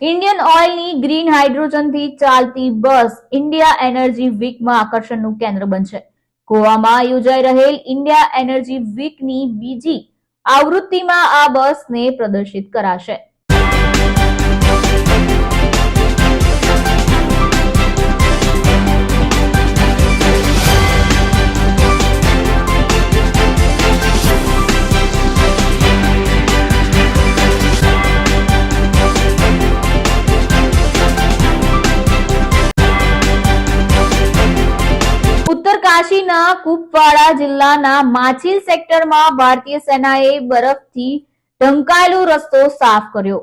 Indian ઓઇલની green હાઇડ્રોજનથી ચાલતી બસ India energy વીકમાં આકર્ષણનું કેન્દ્ર બનશે. ગોવામાં યોજાઈ રહેલ ઇન્ડિયા એનર્જી વીકની બીજી આવૃત્તિમાં આ બસને પ્રદર્શિત કરાશે. કાશીના કુપવાડા જિલ્લાના માછીલ સેક્ટરમાં ભારતીય સેનાએ બરફથી ઢંકાયેલો રસ્તો સાફ કર્યો.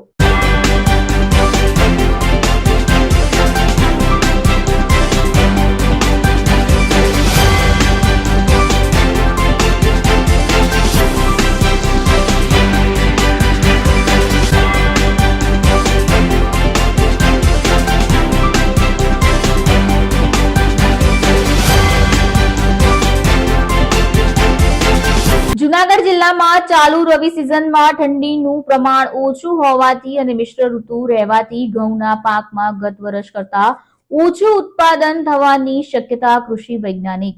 જુનાગઢ જિલ્લામાં ચાલુ રવિ સિઝનમાં ઠંડીનું પ્રમાણ ઓછું હોવાથી અને મિશ્ર ઋતુ રહેવાથી ઘઉંના પાકમાં ગત વર્ષ કરતા ઓછું ઉત્પાદન થવાની શક્યતા કૃષિ વૈજ્ઞાનિક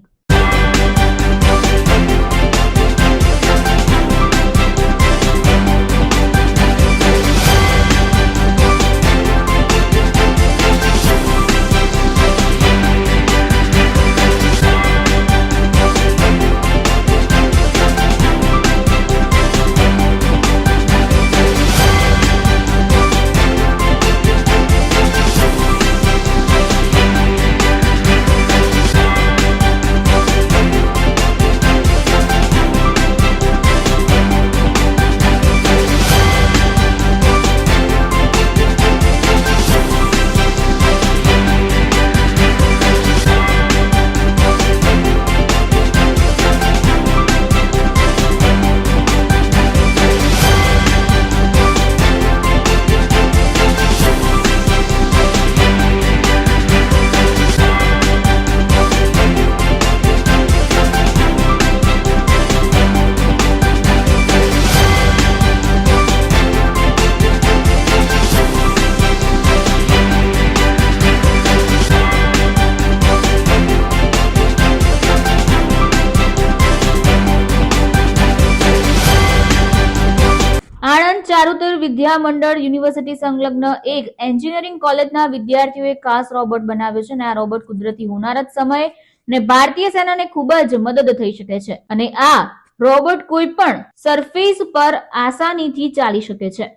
આણંદ ચારુતર વિદ્યા મંડળ યુનિવર્સિટી સંલગ્ન એક એન્જિનિયરિંગ કોલેજના વિદ્યાર્થીઓએ ખાસ રોબોટ બનાવ્યો છે અને આ રોબોટ કુદરતી હોનારત સમયે અને ભારતીય સેનાને ખૂબ જ મદદ થઈ શકે છે. અને આ રોબોટ કોઈ પણ સરફેસ પર આસાનીથી ચાલી શકે છે.